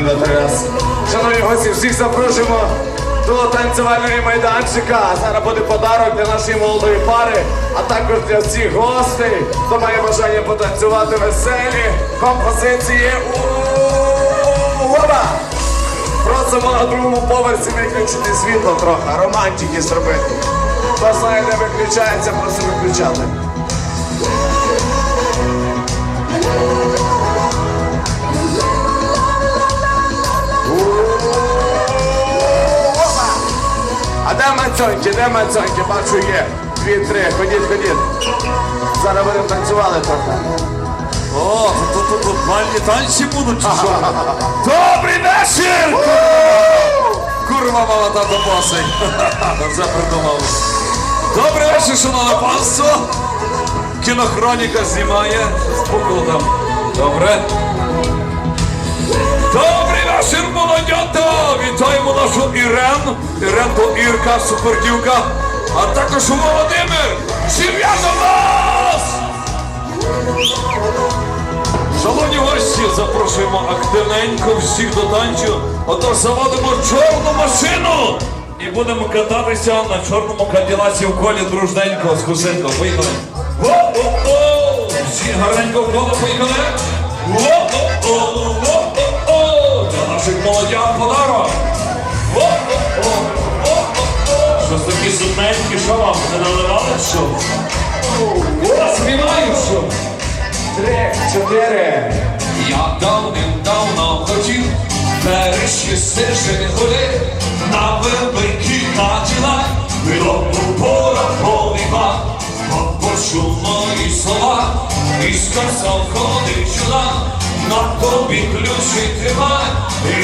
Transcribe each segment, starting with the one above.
на раз. Шановні гості, всіх запрошуємо до танцювальної майданчика. Зараз буде подарок для нашої молодої пари, а також для всіх гостей, хто має бажання потанцювати веселі композиції. Ура! Просимо на другому поверсі виключити світло трохи, романтики зробити. Хто знає, де виключається, просимо виключати. Де мацьоньки, де мацьоньки? Бачу є. Дві-три. Ходіть, ходіть. Зараз будемо танцювали трохи. О, тут, тут, тут бальні танці будуть чи що? Добрий вечір! Курва мала тато босий. Вже придумав. Добрий вечір, шановне панство. Кінохроніка знімає. Спокійно там. Добре. Вечір, молодята! Вітаємо нашу Ірен. Ірен то Ірка, супердівка. А також Володимир. Сім'я до вас! Шановні гості, запрошуємо активненько всіх до танцю. Отож заводимо чорну машину і будемо кататися на чорному каділаці в колі дружненько з кусинком. Поїхали. Всі гарненько в коло поїхали. О-о-о! Наших молодян подарок. Щось такі сутненькі, що вам не наливали, що? Співаю, що? Три, чотири. Я давним-давно хотів перечисти Жигулі на великий каділа, Вилому пораховіва, почув мої слова і сказав, ходи сюди, на тобі ключі тримай,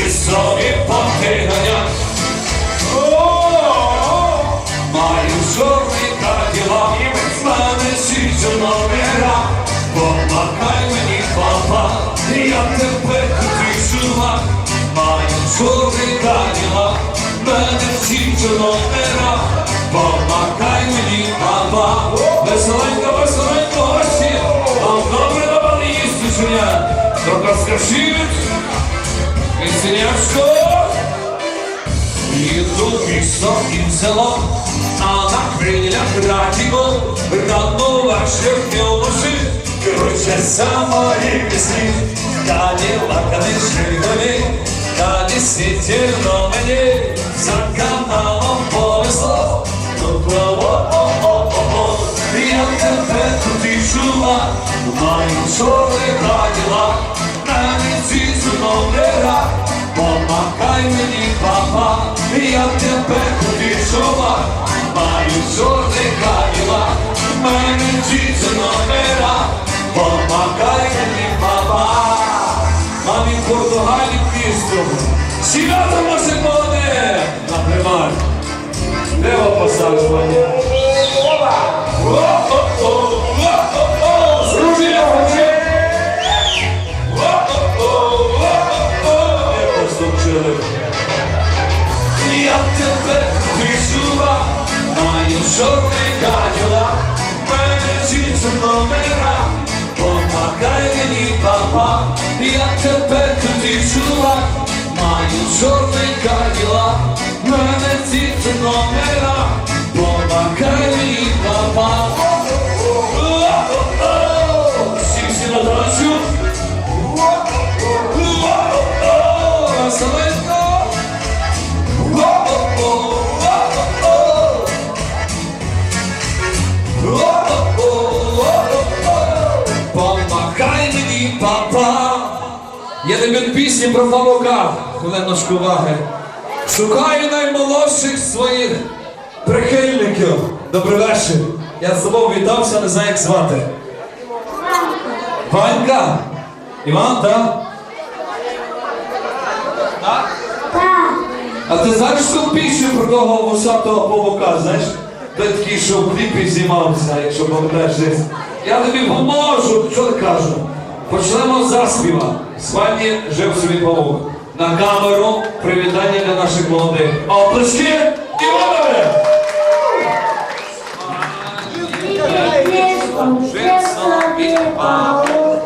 і собі потиганя. Маю чорний каділа, з мене сіться номера, помагай мені, папа, я тебе кричула. Маю чорний каділа, в мене сіться номера, помагай ні? Трохи скажіть, Пісенячко. Їду в місто і в село, а на радіо рано ваше півноші, кручаться мої пісні, Каділака не жиголі, Каді світільно мені, за каналом повезло, тут о-о-о-о-о, я тебе тут и і чула, маю чорний каділак, мене ці номера, Помагай мені, папа, я тебе куди маю чорний каділа, в мене діти номера, помагай мені, папа, мамі в Португалії пісню, сідати може буде, на примар, де поставиш мені? Я тебе висува, маю чорний каділа, мене життя номера, помагай мені, папа, я тебе чула, маю чорний каділа, мене життя номера, помагай мені, папа. Пісні про Фавока, хвилиночку уваги. Шукаю наймолодших своїх прихильників. Добрий вечір. Я з тобою вітався, не знаю, як звати. Ванька? Іван, так? А ти знаєш ту пісню про того вусатого павука, знаєш? Той такий, що в кліпі знімався, якщо пам'ятаєш десь. Я тобі поможу, що ти кажу? Почнемо з заспіва. З вами жив собі павук. На камеру привітання для наших молодих. Оплески Іванове! Жив собі павук,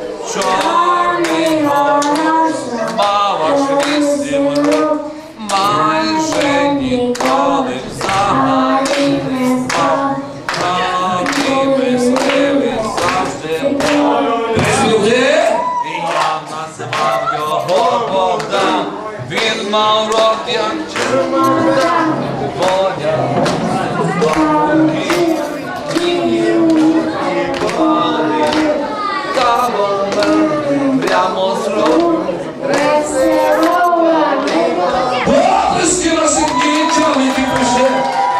Червона воня. Прямо з року Області наших діячам, які прийшли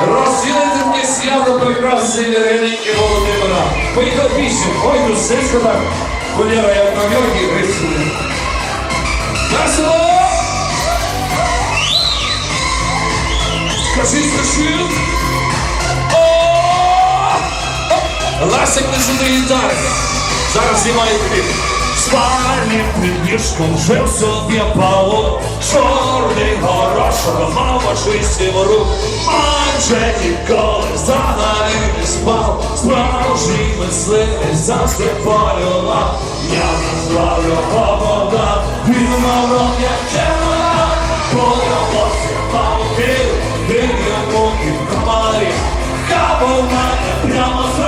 розділити таке свято прекрасне Ірини і Володимира. Поїхав пісню, ой, ну сисько так, Валера, на йогі, грицює. Весело! Скажи! О! Ласик сюди гітари. Зараз знімає кліп. Спальним під ліжком жив собі павук, чорний горошок мав очистив рук, майже ніколи взагалі не спав, справжній мисливець завжди полював, я назвав його Богдан, він мав як він йому і комарі, капав мене прямо з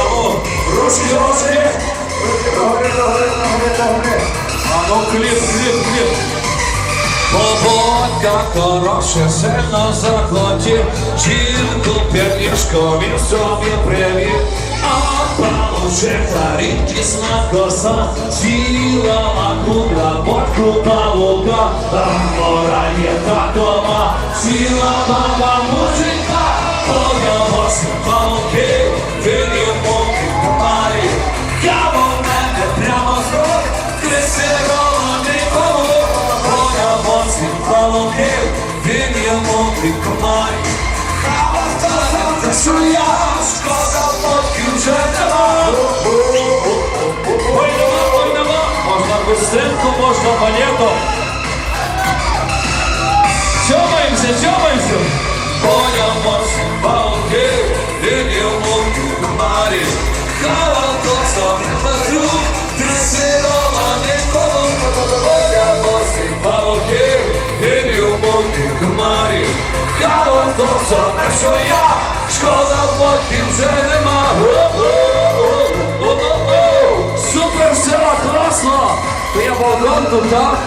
ану, ручки, ручки. Ану, кліп, кліп, кліп. Пободка хороша, сильно захотів, жінку п'ятішко він собі привів, а павучека рідкісна коса, сіла кубла, бодку павука, там мора є такова, сіла баба музика, подавався павуки, він йому підкопали, я в мене прямо з рук, кресирований павуки, він йому підкопали, та що я шкода фотки вже нема. Ой, нема, ой, нема. Можна быстренько, можна балетом. Тьомаємося, тьомаємося. Боямося, палки, він йому підкопали. То саме, що я, шкода фотки вже нема. Супер, все класно! То я балкон тут, так?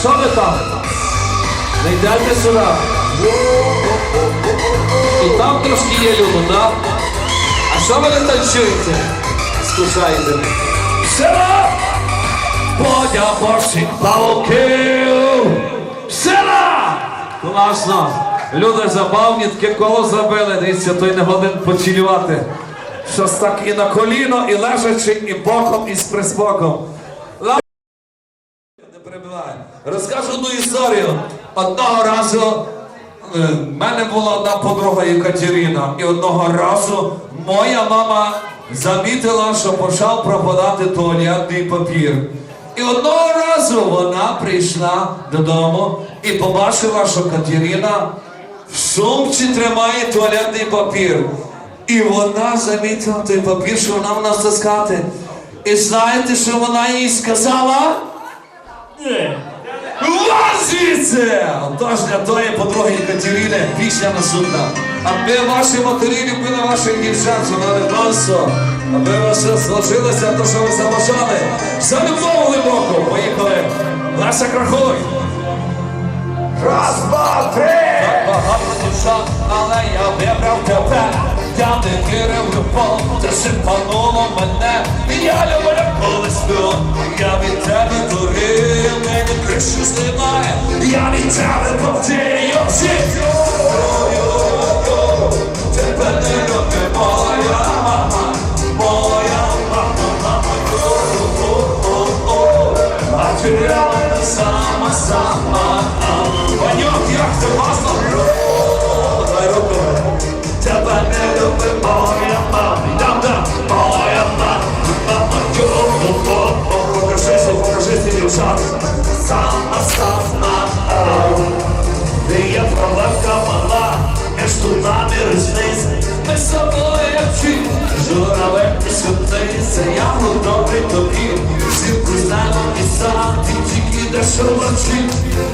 Що ви там? Не йдете сюди. І там трошки є люди, так? А що ви не танцюєте? Скучаєте. Села! Бодя борщик пауків! Села! Класно! Люди забавні, таке коло зробили, дивіться, той не годин почілювати. Щось так і на коліно, і лежачи, і боком, і з приспоком. Не перебивай. Розкажу одну історію. Одного разу е, в мене була одна подруга Екатерина, і одного разу моя мама замітила, що почав пропадати туалетний папір. І одного разу вона прийшла додому і побачила, що Катерина в сумці тримає туалетний папір. І вона замітила той папір, що вона в нас таскати. І знаєте, що вона їй сказала? Лазіце! Тож для тої подруги Екатерини пісня наступна. Аби ваші матері любили ваших дівчат, що вони донство. Аби все сложилося, то що ви забажали. За любов глибоко. Поїхали. Леся Крахой. Раз, два, три! Багато душа, але я вибрав тебе. Я не вірив любов, це шипануло мене. І я люблю коли сплю. Я від тебе дурив, мені кришу знімає. Я від тебе повтію життю. Тебе не любить собою явно і готовий тобі. Всім Сльозами писати, тільки десь вночі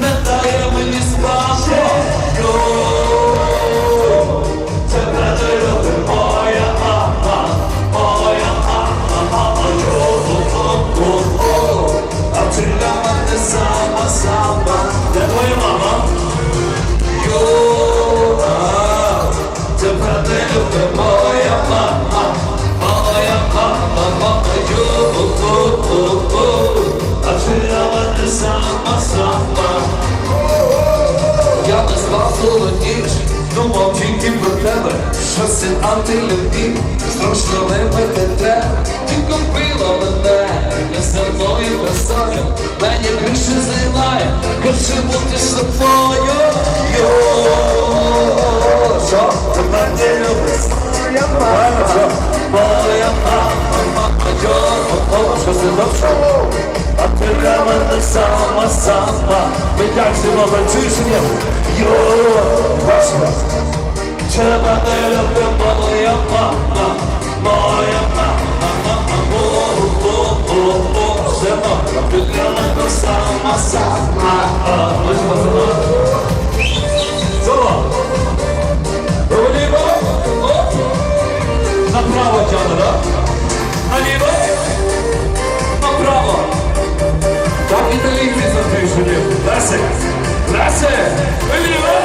не дає о, що це добре? А ти для мене сама, сама Ми як зимова чишня Йо, Бачимо Тебе не любить моя мама Моя мама, мама О, о, о, о Зима, а ти для мене сама, запишені. Лесе! Лесе! Вліво!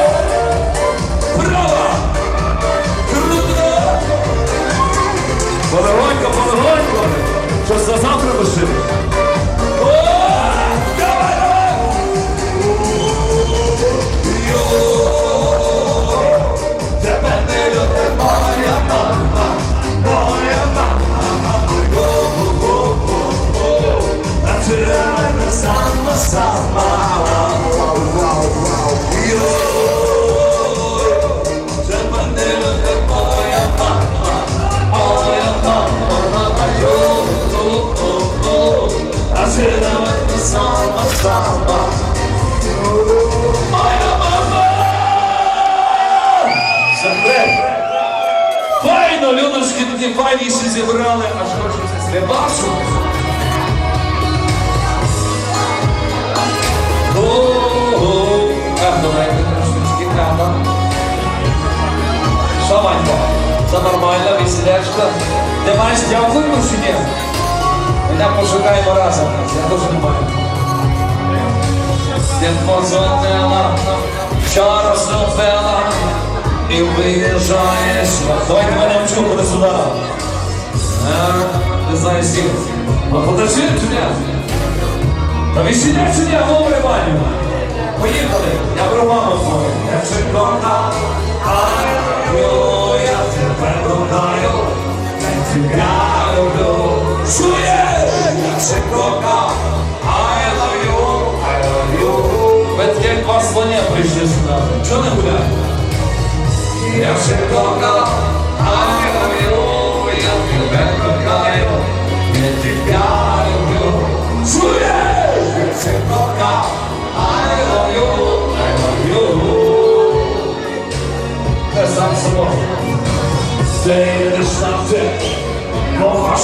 Право! Круто! Полегонько, полегонько! Щось за завтра лишили? Це нормальна веселячка? Ти маєш дякуємо чи ні? Ми пошукаємо разом, я дуже не маю. Ти позвонила, вчора зробила і виїжджаєш. Давайте мене вчу, куди сюди. Не знаю сіл. А подожди, чи ні? Та весіля чи ні, добре, Ваню. Поїхали, я беру маму свою. Я чекона, ай, я тебе кохаю, я тебе люблю. Чуєш? Я чекона, I love you, I love you. Ви такі як два слоня прийшли сюди. Чого не гуляють? Я чекона,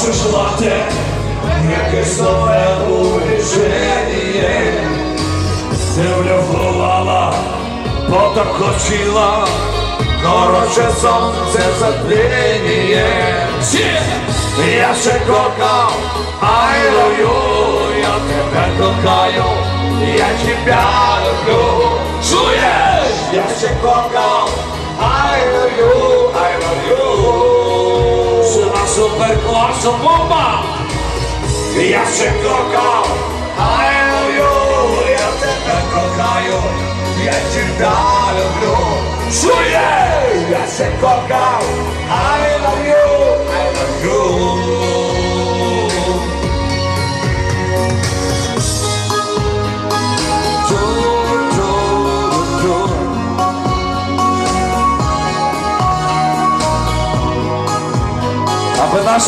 Можеш лати, якесь нове движення. Землю впливала, потокочила, короче сонце затмінює. Я ще кохав, I love you, я тебе кохаю, я тебя люблю. Чуєш? Я ще кохав, Супер класу бомба! Я кохав, I love you, я тебе кохаю, я тебя люблю. Чуєш? Я ще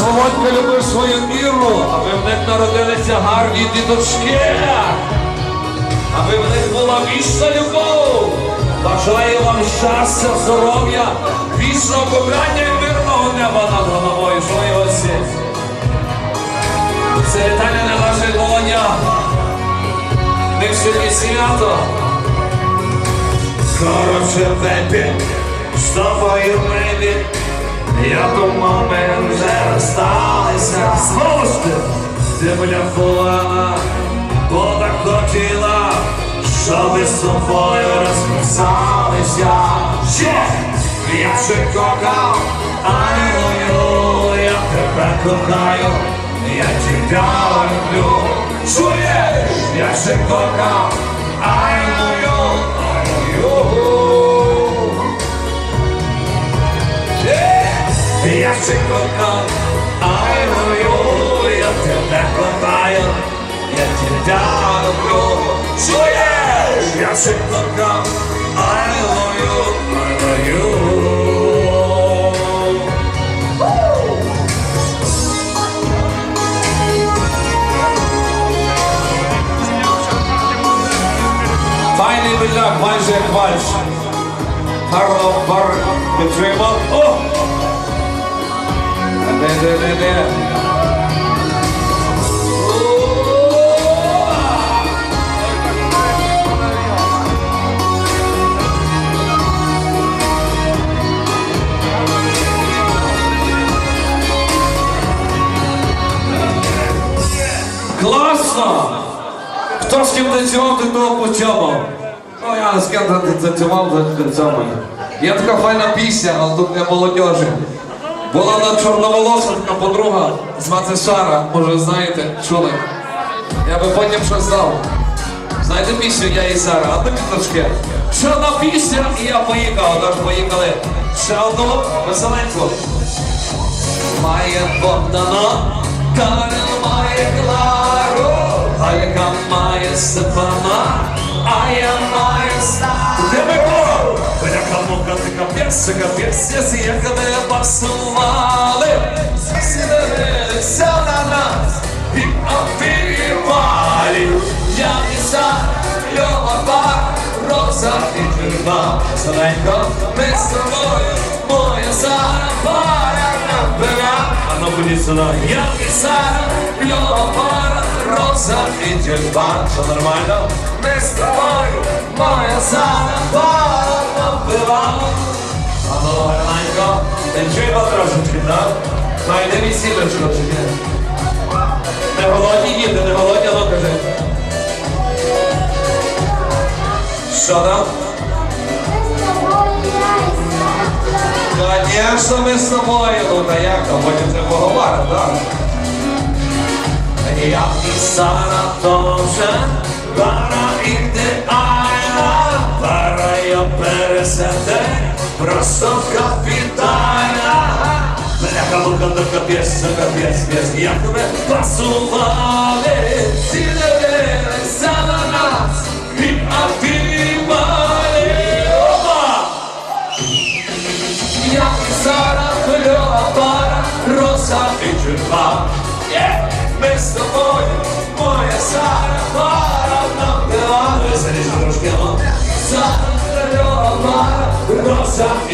наш любив свою міру, аби в них народилися гарні діточки, аби в них була вічна любов. Бажаю вам щастя, здоров'я, вічного кохання і мирного неба над головою, свої гості. Це вітання не ваше Володя сьогодні свято. Коротше, бебі, з тобою, бебі, я думав, ми вже розсталися. Знову ж ти, земля була, вода хотіла, щоб з тобою розписалися. Я ще кохав, ай, я тебе кохаю, я тебе люблю. Чуєш, я ще кохав, я ще кохав, ай, мою, я тебе кохаю, я тебе люблю. Чуєш, я ще кохав, ай, мою, ай, мою. Файний біляк, майже як вальс. Гарно бар підтримав. О! Де, де, де, Класно! Хто з ким танцював, ти того почомав. Ну, я з ким танцював, то цьому. Є така файна пісня, але тут для молодежі. Була одна чорноволоса така подруга, звати Сара, може знаєте, чули. Я би потім щось дав. Знаєте пісню Я і Сара, а квіточки. Ще одна пісня, і я поїхав, тож поїхали. Ще одну веселеньку. Має Богдана, Карел має Клару, Галька має Степана, а я маю Стару. Мука, ти капець, капець, Пісня, як не пасували, всі дивилися на нас і обпівали. Я і Сара, Льова Роза і тюрма. Зеленько, ми з тобою, моя Сара, пара набира. А ну ходіть сюди. Я і Сара, Льова Роза і тюрма. Все нормально? Ми з тобою, моя Сара, пара набира. А ну, гарненько, танцюємо трошечки, так? Майде весілечко чи ні? Не голодні діти, не голодні, ну. Що там? Конечно, ми з тобою, ну та як там, потім це поговоримо, так? Я і Сара тоже, пара ідеальна, пара я пересяде, просто капітальна. Бляха, мука, до капець, то капець, капець, як тебе пасували, всі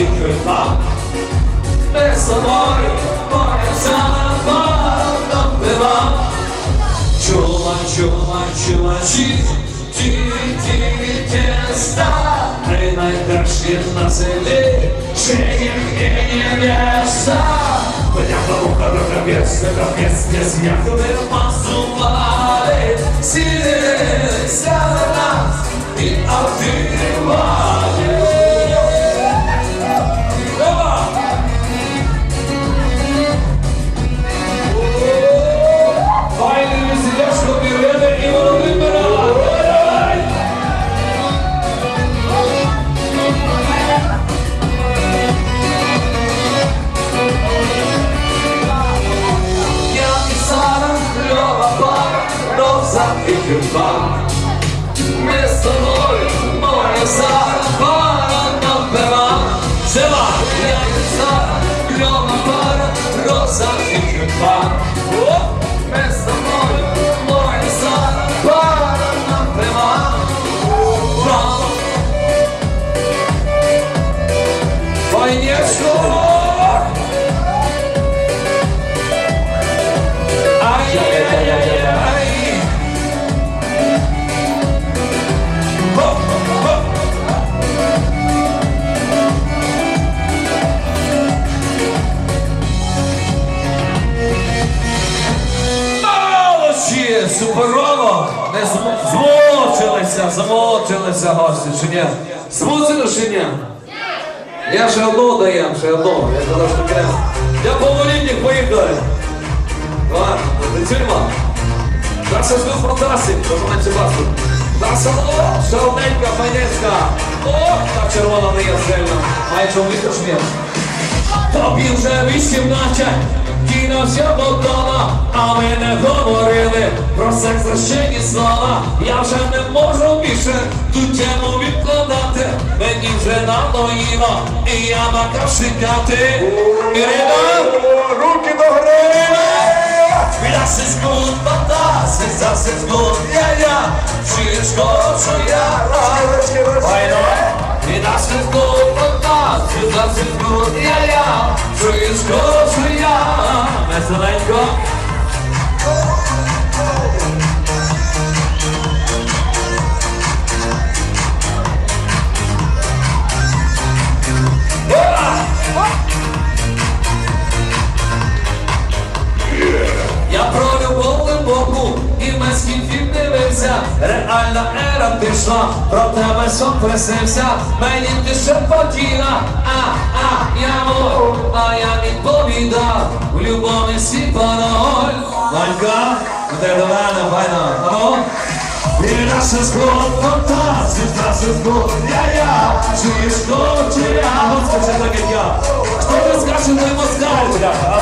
роза і. Ми. Чула, чула, чула, ті, ті, ті, на селі, ще є невеста. Бляха, муха, то капець, то капець, як ви пасували, нас і обдивали. Гості, чи ні? Змучили чи ні? Я ще одну даєм, ще одну. Я казав, що кінець. Я поволітник поїхали. Ладно, працюємо. Наша ж фантастик, що менше басу. Наша, о, шалненька, файнецька. О, та червона не є сильно. Має чоловіка ж ні? Тобі вже 18, кинувся Богдана, а ми не говорили про секс священні слова. Я вже не можу більше ту тему відкладати. Мені вже надоїло, і я макав шикати. Ірина! Руки до гри! Das ist gut, fantastisch, das ist gut, ja, ja. Sie ist gut, so ja. Weiter. Das ist gut, fantastisch, das ist gut, ja, ja. Sie ist gut, so ja. Messelenko. Я про любов глибоку і морський фільм дивився. Реальна пішла, про тебе сон приснився. Мені ти шепотіла, а, а, я мов, а я відповідав. В любові свій пароль. Ванька, де до мене, файно, ану? І наш склад фантастик, наш склад, я-я, чуєш, хто чи я? Ну, скажи так, як я. Хто не скаже, той москаль, бля, а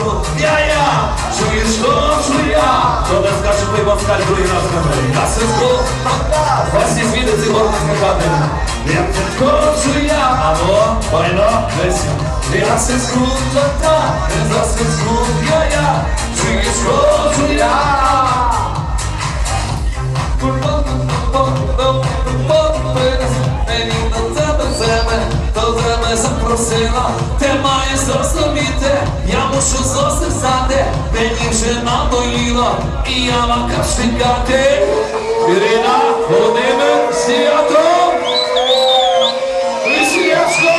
ну, я-я, чуєш, хто чи я? Хто не скаже, той москаль, другий раз. Наш склад фантастик, вас всі звіти ці можна сказати. Я хто чи я? А ну, файно, весь. Я се скрута, я се скрут, я-я, чуєш, хто чи я? Мені запросила, ти маєш зрозуміти, я мушу зосисати, мені вже надоїло, і я макав шикати. Ірина, Володимир, Сіато, Лисієчко!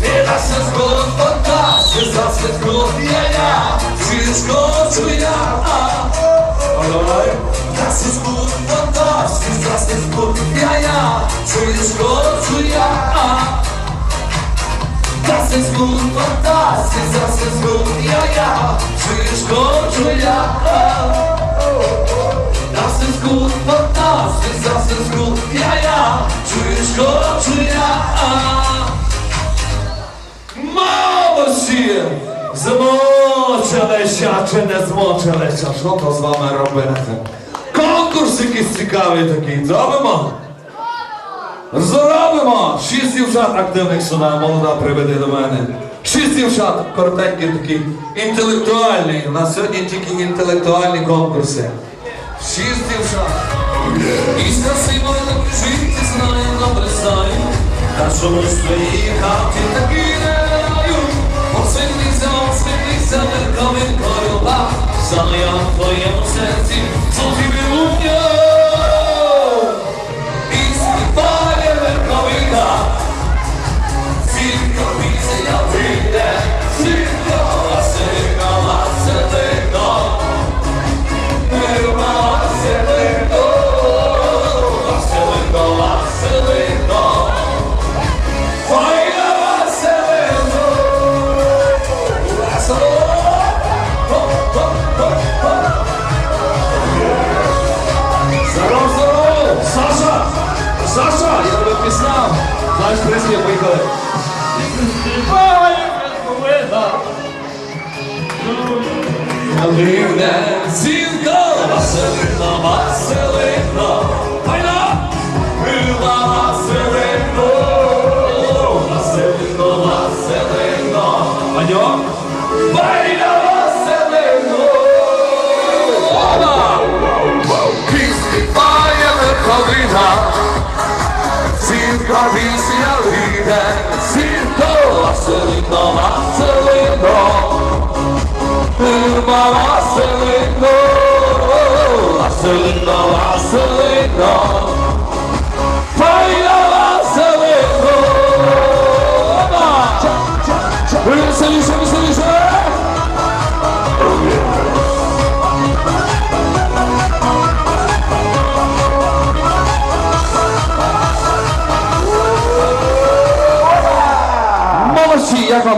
Teraz jest gór fantazji, zawsze gór ja Oj, Das ist gut fantastisch, das ist gut ja ja Wszystko czuję ja Das ist gut fantastisch, das ist gut ja ja Wszystko czuję ja Das ist gut fantastisch, das ist gut ja ja Wszystko czuję ja Молодці! Змочилися чи не змочилися? Що то з вами робити? Конкурс якийсь цікавий такий. Зробимо? Зробимо! Шість дівчат активних сюди, молода приведи до мене. Шість дівчат, коротенькі такі, інтелектуальні. У нас сьогодні тільки інтелектуальні конкурси. Шість дівчат. Із красивої жити знаю, добре знаю. Та чому з твоєї хати такі не короба. Саме я в твоєму серці, золотими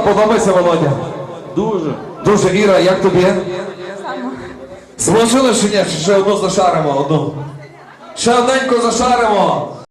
вам подобається, Володя? Дуже. Дуже, Іра, як тобі? Зложили чи ні? Ще одну зашаримо? Одну. Ще одненько зашаримо.